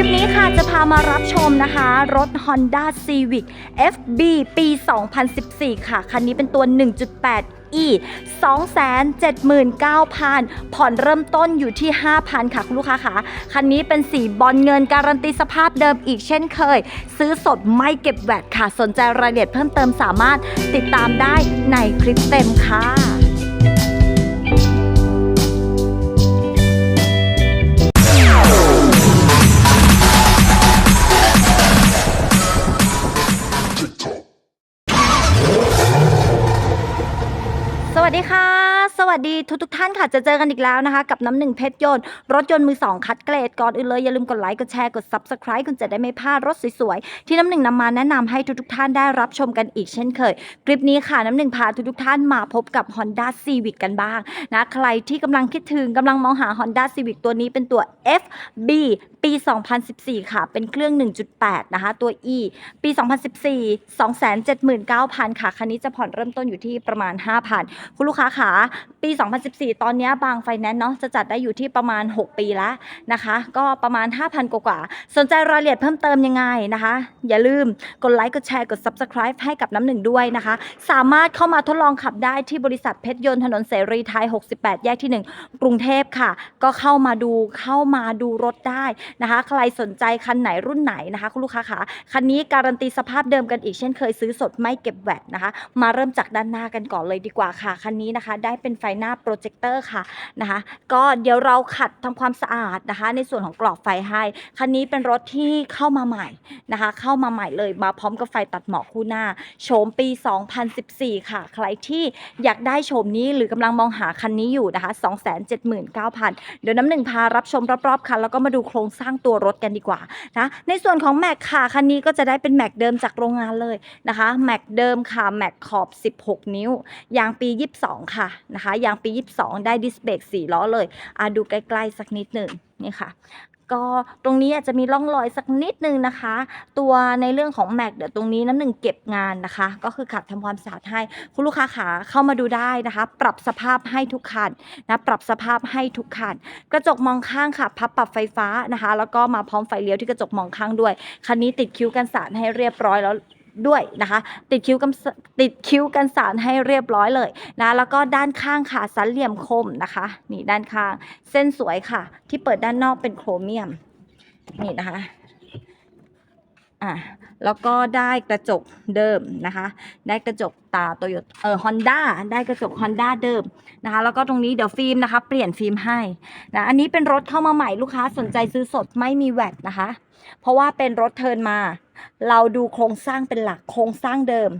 ลิปนี้ค่ะจะพามารับชมนะคะ รถ Honda Civic FB ปี 2014 ค่ะ คันนี้เป็นตัว 1.8 E 279,000 ผ่อนเริ่มต้นอยู่ที่ 5,000 ค่ะ คุณลูกค้าค่ะ คันนี้เป็นสีบอลเงินการันตีสภาพเดิมอีกเช่นเคย ซื้อสดไม่เก็บแวตค่ะ สนใจรายละเอียดเพิ่มเติมสามารถติดตามได้ในคลิปเต็มค่ะ ดีค่ะ สดีทุกทุกท่านค่ะจะเจอกันอีกแล้วนะคะ กับน้ำหนึ่งเพชรยนต์รถยนต์มือสองคัดเกรดก่อนอื่นเลยอย่าลืมกดไลค์กดแชร์กด Subscribe คุณจะได้ไม่พลาดรถสวยๆ ที่น้ำหนึ่งนำมาแนะนำให้ทุกทุกท่านได้รับชมกันอีกเช่นเคย คลิปนี้ค่ะน้ำหนึ่งพาทุกทุกท่านมาพบกับ Honda Civic กันบ้างนะใครที่กำลังคิดถึงกำลังมองหา Honda Civic ตัวนี้เป็นตัว FB ปี 2014 ค่ะ เป็นเครื่อง 1.8 นะคะ ตัว E ปี 2014 279,000 ค่ะ คันนี้จะผ่อนเริ่มต้นอยู่ที่ประมาณ 5,000 คุณลูกค้าขาปีี 2014 ตอนนี้บางไฟแนนซ์เนาะจะจัดได้อยู่ที่ประมาณ 6 ปีแล้วนะคะ ก็ประมาณ 5,000กว่า สนใจรายละเอียดเพิ่มเติมยังไงนะคะ อย่าลืมกดไลค์กดแชร์กด Subscribe ให้กับน้ำหนึ่งด้วยนะคะ สามารถเข้ามาทดลองขับได้ที่บริษัทเพชรยนต์ถนนเสรีไทย 68 แยกที่ 1 กรุงเทพค่ะ ก็เข้ามาดูเข้ามาดูรถได้นะคะ ใครสนใจคันไหนรุ่นไหนนะคะคุณลูกค้าขาคันนี้การันตีสภาพเดิมกันอีกเช่นเคยซื้อสดไม่เก็บแวตนะคะ มาเริ่มจากด้านหน้ากันก่อนเลยดีกว่าค่ะคันนี้นะคะ ได้เป็นไฟหน้าโปรเจคเตอร์ค่ะนะคะก็เดี๋ยวเราขัดทำความสะอาดนะคะ ในส่วนของกรอบไฟให้ คันนี้เป็นรถที่เข้ามาใหม่นะคะ เข้ามาใหม่เลยมาพร้อมกับไฟตัดหมอกคู่หน้า โฉมปี 2014 ค่ะ ใครที่อยากได้โฉมนี้หรือกำลังมองหาคันนี้อยู่นะคะ 279,000 เดี๋ยวน้ำหนึ่งพารับชมรอบๆคันแล้วก็มาดูโครงสร้างตัวรถกันดีกว่านะในส่วนของแม็กค่ะคันนี้ก็จะได้เป็นแม็กเดิมจากโรงงานเลยนะคะแม็กเดิมค่ะแม็กขอบ 16 นิ้ว ยางปี 22 ค่ะนะคะยางปี 22 ได้ดิสเบรก4ล้อเลยอะดูใกล้ๆสักนิดหนึ่งนี่ค่ะก็ตรงนี้อาจจะมีร่องรอยสักนิดนึงนะคะ ตัวในเรื่องของแม็กเดี๋ยวตรงนี้น้ำหนึ่งเก็บงานนะคะ ก็คือขัดทำความสะอาดให้คุณลูกค้าขาเข้ามาดูได้นะคะ ปรับสภาพให้ทุกคันนะปรับสภาพให้ทุกคันกระจกมองข้างค่ะ พับปรับไฟฟ้านะคะ แล้วก็มาพร้อมไฟเลี้ยวที่กระจกมองข้างด้วยคันนี้ติดคิ้วกันสารให้เรียบร้อยแล้ว ด้วยนะคะ ติดคิ้วกันติดคิ้วกันสารให้เรียบร้อยเลยนะแล้วก็ด้านข้างค่ะสันเหลี่ยมคมนะคะนี่ด้านข้างเส้นสวยค่ะ ที่เปิดด้านนอกเป็นโครเมียมนี่นะคะ อะแล้วก็ได้กระจกเดิมนะคะ ได้กระจกตาโตโยต้เออฮอนด้าได้กระจกฮอนด้าเดิมนะคะ แล้วก็ตรงนี้เดี๋ยวฟิล์มนะคะ เปลี่ยนฟิล์มให้นะอันนี้เป็นรถเข้ามาใหม่ลูกค้าสนใจซื้อสดไม่มีแวตนะคะ เพราะว่าเป็นรถเทิร์นมา เราดูโครงสร้างเป็นหลักโครงสร้างเดิม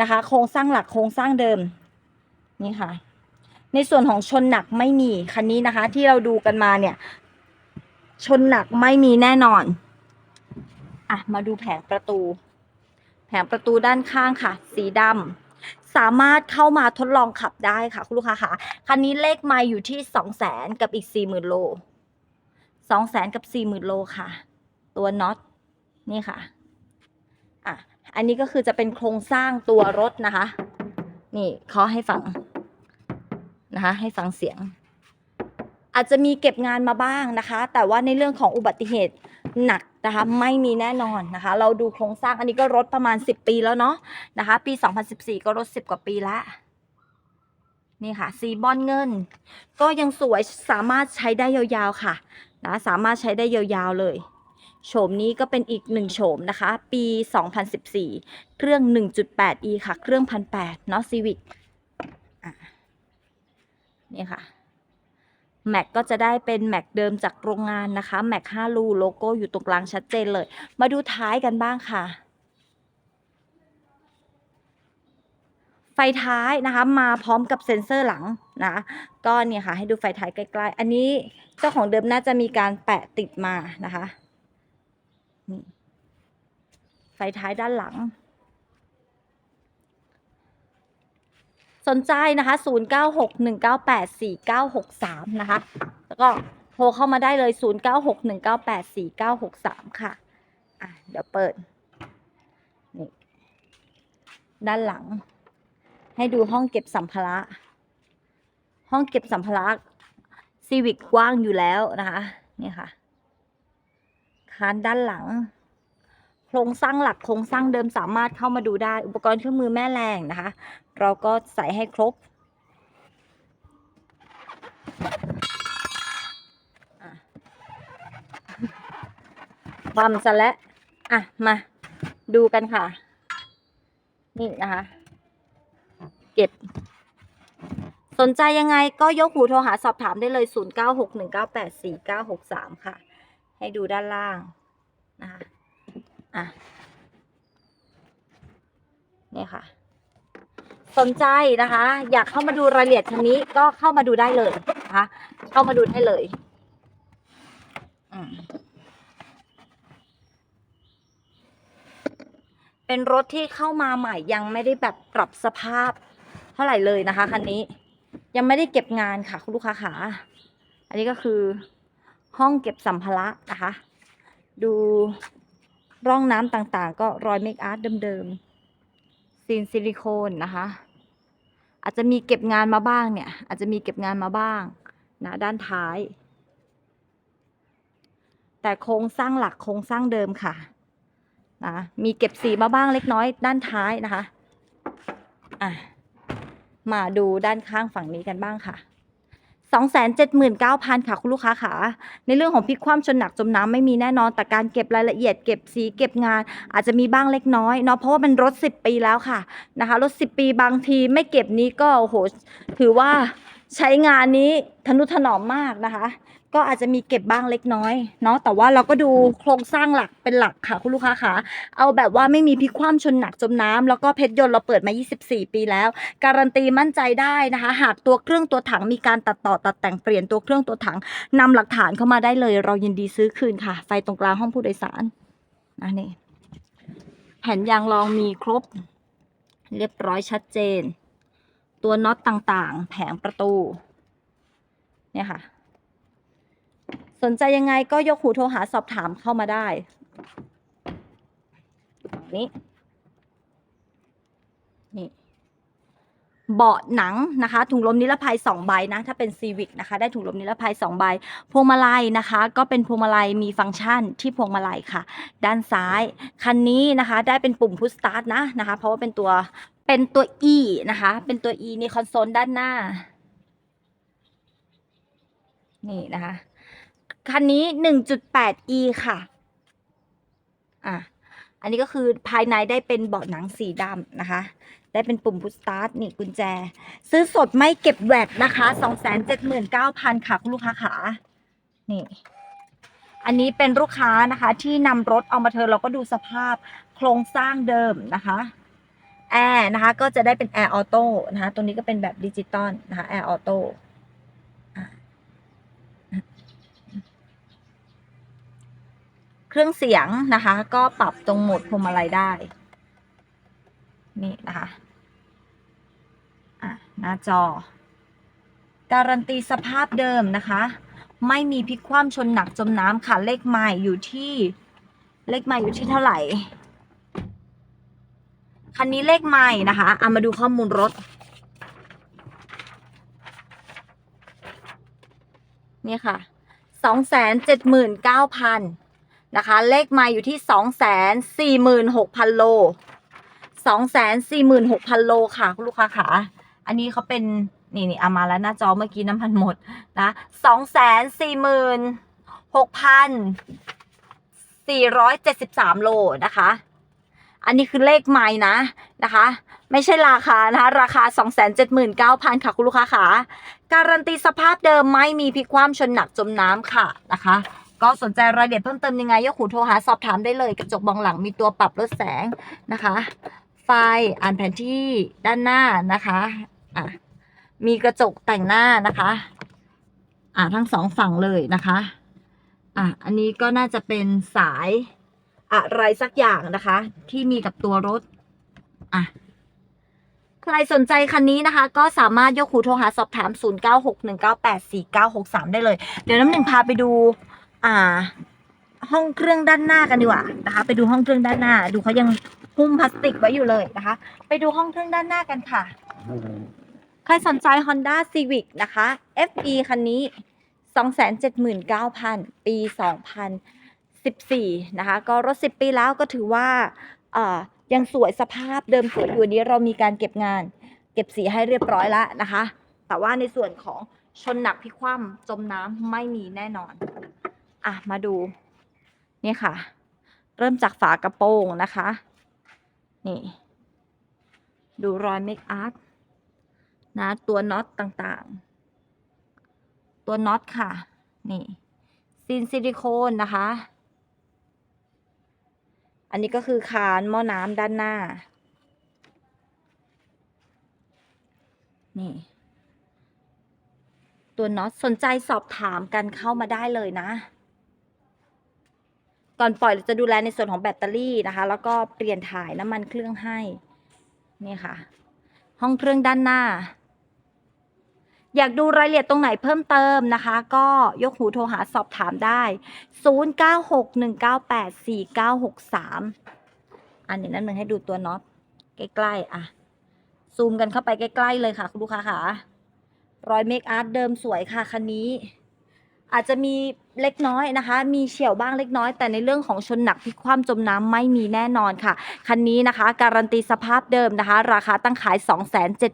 นะคะ โครงสร้างหลักโครงสร้างเดิมนี่ค่ะ ในส่วนของชนหนักไม่มีคันนี้นะคะ ที่เราดูกันมาเนี่ย ชนหนักไม่มีแน่นอน อะมาดูแผงประตู แผงประตูด้านข้างค่ะ สีดำสามารถเข้ามาทดลองขับได้ค่ะ คุณลูกค้าค่ะคันนี้เลขไม่อยู่ที่สองแสนกับอีกสี่หมื่นโลสองแสนกับสี่หมื่นโลค่ะ ตัวน็อตนี่ค่ะอะอันนี้ก็คือจะเป็นโครงสร้างตัวรถนะคะ นี่เขาให้ฟังนะคะ ให้ฟังเสียง อาจจะมีเก็บงานมาบ้างนะคะ แต่ว่าในเรื่องของอุบัติเหตุ หนักนะคะไม่มีแน่นอนนะคะ เราดูโครงสร้างอันนี้ก็รถประมาณ 10 ปีแล้วเนาะนะคะ ปี 2014 ก็รถ10 กว่าปีล้วนี่ค่ะสีบอลเงิน ก็ยังสวยสามารถใช้ได้ยาวๆค่ะนะสามารถใช้ได้ยาวๆเลยโฉมนี้ก็เป็นอีกหนึ่งโฉมนะคะ ปี 2014 เครื่อง 1.8e ค่ะ เครื่อง 1,800เนาะ Civic อะนี่ค่ะ แม็กก็จะได้เป็นแม็กเดิมจากโรงงานนะคะแม็ก5รูโลโก้อยู่ตรงกลางชัดเจนเลย มาดูท้ายกันบ้างค่ะ ไฟท้ายนะคะ มาพร้อมกับเซ็นเซอร์หลังนะก็เนี่ยค่ะ ให้ดูไฟท้ายใกล้ๆ อันนี้เจ้าของเดิมน่าจะมีการแปะติดมานะคะไฟท้ายด้านหลัง สนใจนะคะ 0961984963 นะคะ แล้วก็โทรเข้ามาได้เลย 0961984963 ค่ะ อะ เดี๋ยวเปิด นี่ ด้านหลัง ให้ดูห้องเก็บสัมภาระ ห้องเก็บสัมภาระซีวิกกว้างอยู่แล้วนะคะ นี่ค่ะ คานด้านหลัง รงสร้างหลักโครงสร้างเดิมสามารถเข้ามาดูได้ อุปกรณ์เครื่องมือแม่แรงนะคะ เราก็ใส่ให้ครบอะความซะและอะ มา ดูกันค่ะ นี่นะคะ เก็บ สนใจยังไงก็ยกหูโทรหาสอบถามได้เลย 0961984963 ค่ะ ให้ดูด้านล่างนะคะ อะนี่ค่ะ สนใจนะคะ อยากเข้ามาดูรายละเอียดคันนี้ก็เข้ามาดูได้เลยนะคะ เข้ามาดูได้เลยเป็นรถที่เข้ามาใหม่ยังไม่ได้แบบปรับสภาพเท่าไหร่เลยนะคะคันนี้ ยังไม่ได้เก็บงานค่ะ คุณลูกค้าขาอันนี้ก็คือห้องเก็บสัมภาระนะคะ ดู ร่องน้ำต่างๆ ก็รอยเมคอาร์ตเดิมๆซีนซิลิโคนนะคะ อาจจะมีเก็บงานมาบ้างเนี่ย อาจจะมีเก็บงานมาบ้างนะด้านท้าย แต่โครงสร้างหลักโครงสร้างเดิมค่ะนะมีเก็บสีมาบ้างเล็กน้อยด้านท้ายนะคะอะมาดูด้านข้างฝั่งนี้กันบ้างค่ะ สองแสนเจ็ดหมื่นเก้าพันค่ะ คุณลูกค้าขาในเรื่องของพลิกคว่ำชนหนักจมน้ำไม่มีแน่นอน แต่การเก็บรายละเอียดเก็บสีเก็บงาน อาจจะมีบ้างเล็กน้อยเนาะเพราะว่ามันรถ 10 ปีแล้วค่ะนะคะรถ 10 ปีบางทีไม่เก็บนี้ก็โอ้โหถือว่าใช้งานนี้ทนุถนอมมากนะคะ ก็อาจจะมีเก็บบ้างเล็กน้อยเนาะแต่ว่าเราก็ดูโครงสร้างหลักเป็นหลักค่ะ คุณลูกค้าค่ะเอาแบบว่าไม่มีพลิกคว่ำชนหนักจมน้ำแล้วก็เพชรยนต์เราเปิดมา 24 ปีแล้ว การันตีมั่นใจได้นะคะ หากตัวเครื่องตัวถังมีการตัดต่อตัดแต่งเปลี่ยนตัวเครื่องตัวถังนำหลักฐานเข้ามาได้เลย เรายินดีซื้อคืนค่ะ ไฟตรงกลางห้องผู้โดยสารนะนี่แผ่นยางรองมีครบ เรียบร้อยชัดเจน ตัวน็อตต่างๆ แผงประตู เนี่ยค่ะ สนใจยังไงก็ยกหูโทรหาสอบถามเข้ามาได้นี่นี่เบาะหนังนะคะถุงลมนิรภัย2ใบนะถ้าเป็นซีวิกนะคะ ได้ถุงลมนิรภัย2ใบพวงมาลัยนะคะ ก็เป็นพวงมาลัยมีฟังก์ชันที่พวงมาลัยค่ะ ด้านซ้ายคันนี้นะคะได้เป็นปุ่มพุชสตาร์ทนะนะคะ เพราะว่าเป็นตัวเป็นตัว E นะคะ เป็นตัว E นี่คอนโซลด้านหน้า นี่นะคะ คันนี้ 1.8 E ค่ะอะอันนี้ก็คือภายในได้เป็นเบาะหนังสีดำนะคะ ได้เป็นปุ่มพุชสตาร์ทนี่กุญแจ ซื้อสดไม่เก็บแวดนะคะ279,000 ค่ะคุณลูกค้าขานี่ อันนี้เป็นลูกค้านะคะ ที่นำรถเอามาเทิร์นเราก็ดูสภาพโครงสร้างเดิมนะคะแอร์นะคะ ก็จะได้เป็นแอร์ออโต้นะคะ ตัวนี้ก็เป็นแบบดิจิตอลนะคะแอร์ออโต้ เครื่องเสียงนะคะ ก็ปรับตรงโหมดพวงมาลัยได้ นี่นะคะอะหน้าจอ การันตีสภาพเดิมนะคะ ไม่มีพลิกคว่ำชนหนักจมน้ำค่ะ เลขไมล์อยู่ที่ เลขไมล์อยู่ที่เท่าไหร่ คันนี้เลขไมล์นะคะเอามาดูข้อมูลรถ นี่ค่ะสองแสนเจ็ดหมื่นเก้าพัน นะคะ เลขไมล์อยู่ที่สองแสนสี่หมื่นหกพันโลสองแสนสี่หมื่นหกพันโลค่ะ คุณลูกค้าขาอันนี้เขาเป็น นี่นี่เอามาแล้วหน้าจอเมื่อกี้น้ำมันหมดนะสองแสนสี่หมื่นหกพันสี่ร้อยเจ็ดสิบสามโลนะคะ อันนี้คือเลขไม้นะนะคะ ไม่ใช่ราคานะคะราคา 279,000 ค่ะ คุณลูกค้าขาการันตีสภาพเดิมไม่มีพลิกคว่ำชนหนักจมน้ำค่ะนะคะ ก็สนใจรายละเอียดเพิ่มเติมยังไงยกหูโทรหาสอบถามได้เลย กระจกมองหลังมีตัวปรับลดแสงนะคะ ไฟอ่านแผนที่ด้านหน้านะคะอะมีกระจกแต่งหน้านะคะ อ่าทั้งสองฝั่งเลยนะคะ อะอันนี้ก็น่าจะเป็นสายอะไรสักอย่างนะคะ ที่มีกับตัวรถอะใครสนใจคันนี้นะคะ ก็สามารถยกหูโทรหาสอบถาม 0961984963 ได้เลย เดี๋ยวน้ำหนึ่งพาไปดู อ่า ห้องเครื่องด้านหน้ากันดีกว่านะคะ ไปดูห้องเครื่องด้านหน้า ดูเขายังหุ้มพลาสติกไว้อยู่เลยนะคะ ไปดูห้องเครื่องด้านหน้ากันค่ะ ใครสนใจ Honda Civic นะคะ FE คันนี้ 279,000 ปี 2014 นะคะ ก็รถ 10 ปีแล้วก็ถือว่าเอ่ยังสวยสภาพเดิมสวยอยู่นี้เรามีการเก็บงาน เก็บสีให้เรียบร้อยแล้วนะคะ แต่ว่าในส่วนของชนหนักพิคว่ำจมน้ำไม่มีแน่นอน อะมาดู นี่ค่ะ เริ่มจากฝากระโปรงนะคะ นี่ ดูรอยเมคอัพนะตัวน็อตต่างๆ ตัวน็อตค่ะ นี่ซีนซิลิโคนนะคะ อันนี้ก็คือคานหม้อน้ำด้านหน้า นี่ ตัวน็อตสนใจสอบถามกันเข้ามาได้เลยนะ ก่อนปล่อยเราจะดูแลในส่วนของแบตเตอรี่นะคะ แล้วก็เปลี่ยนถ่ายน้ำมันเครื่องให้ นี่ค่ะ ห้องเครื่องด้านหน้า อยากดูรายละเอียดตรงไหนเพิ่มเติมนะคะ ก็ยกหูโทรหาสอบถามได้ 0961984963 อันนี้นั่นหนึ่งให้ดูตัวน็อตใกล้ๆ อะ ซูมกันเข้าไปใกล้ ๆ เลยค่ะ คุณลูกค้าค่ะรอยเมคอาร์ตเดิมสวยค่ะ คันนี้ อาจจะมี เล็กน้อยนะคะ มีเฉียวบ้างเล็กน้อย แต่ในเรื่องของชนหนักพลิกคว่ำจมน้ำไม่มีแน่นอนค่ะ คันนี้นะคะ การันตีสภาพเดิมนะคะ ราคาตั้งขาย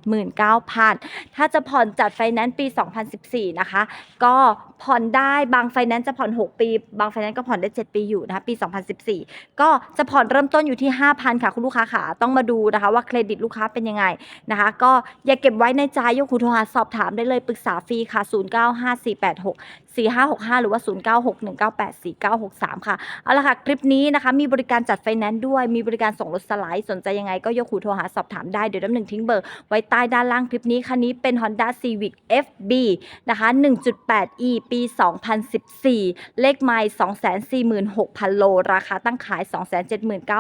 279,000 ถ้าจะผ่อนจัดไฟแนนซ์ปี 2014 นะคะ ก็ผ่อนได้บางไฟแนนซ์จะผ่อน 6 ปี บางไฟแนนซ์ก็ผ่อนได้ 7 ปีอยู่นะคะปี 2014 ก็จะผ่อนเริ่มต้นอยู่ที่ 5,000 ค่ะ คุณลูกค้าค่ะต้องมาดูนะคะ ว่าเครดิตลูกค้าเป็นยังไงนะคะ ก็อย่าเก็บไว้ในใจยกหูโทรหาสอบถามได้เลยปรึกษาฟรีค่ะ 095486 4565 หรือว่า0961984963 ค่ะ เอาละค่ะ คลิปนี้นะคะ มีบริการจัดไฟแนนซ์ด้วย มีบริการส่งรถสไลด์ สนใจยังไงก็ยกหูโทรหาสอบถามได้ เดี๋ยวน้ำหนึ่งทิ้งเบอร์ ไว้ใต้ด้านล่างคลิปนี้ คันนี้เป็น Honda Civic FB นะคะ 1.8e ปี 2014 เลขไมล์246,000 โล ราคาตั้งขาย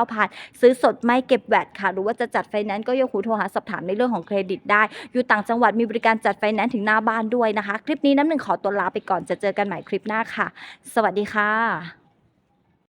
279,000 ซื้อสดไม่เก็บแวตค่ะ หรือว่าจะจัดไฟแนนซ์ก็ยกหูโทรหาสอบถามในเรื่องของเครดิตได้ อยู่ต่างจังหวัดมีบริการจัดไฟแนนซ์ถึงหน้าบ้านด้วยนะคะ คลิปนี้น้ำหนึ่งขอตัวลาไปก่อน จะเจอกันใหม่คลิปหน้าค่ะ สวัสดีค่ะ